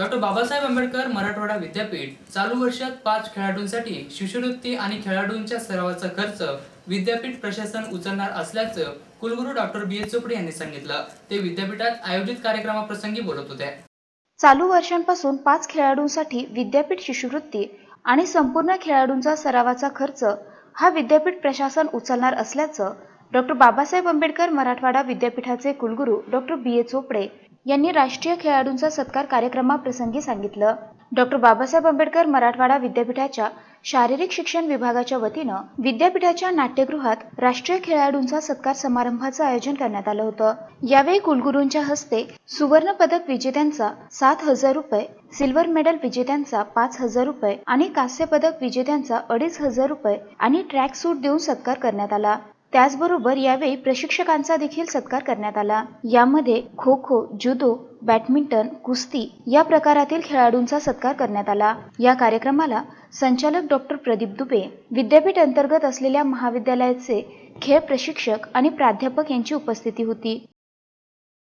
Doctor Babasaheb Ambedkar Marathwada विद्यापीठ चालू वर्षात पाच खेळाडूंसाठी शिष्यवृत्ती आणि खेळाडूंच्या सरावाचा खर्च विद्यापीठ प्रशासन उचलणार असल्याचं कुलगुरू डॉक्टर बी एस चोपडे यांनी सांगितलं. ते विद्यापीठात आयोजित कार्यक्रमाप्रसंगी बोलत होते. चालू वर्षांपासून पाच खेळाडूंसाठी विद्यापीठ शिष्यवृत्ती आणि संपूर्ण खेळाडूंचा सरावाचा खर्च हा विद्यापीठ प्रशासन उचलणार असल्याचं डॉक्टर बाबासाहेब आंबेडकर मराठवाडा विद्यापीठाचे कुलगुरू डॉक्टर बी ए चोपडे यांनी राष्ट्रीय खेळाडूंचा सत्कार कार्यक्रमाप्रसंगी सांगितलं. डॉक्टर बाबासाहेब आंबेडकर मराठवाडा विद्यापीठाच्या शारीरिक शिक्षण विभागाच्या वतीनं विद्यापीठाच्या नाट्यगृहात राष्ट्रीय खेळाडूंचा सत्कार समारंभाचं आयोजन करण्यात आलं होतं. यावेळी कुलगुरूंच्या हस्ते सुवर्ण पदक विजेत्यांचा सात हजार रुपये सिल्वर मेडल विजेत्यांचा पाच हजार रुपये आणि कांस्य पदक विजेत्यांचा अडीच हजार रुपये आणि ट्रॅक सूट देऊन सत्कार करण्यात आला. त्याचबरोबर यावेळी प्रशिक्षकांचा देखील सत्कार करण्यात आला. यामध्ये खो खो जुदो बॅडमिंटन कुस्ती या प्रकारातील खेळाडूंचा सत्कार करण्यात आला. या कार्यक्रमाला संचालक डॉक्टर प्रदीप दुबे विद्यापीठ अंतर्गत असलेल्या महाविद्यालयाचे खेळ प्रशिक्षक आणि प्राध्यापक यांची उपस्थिती होती.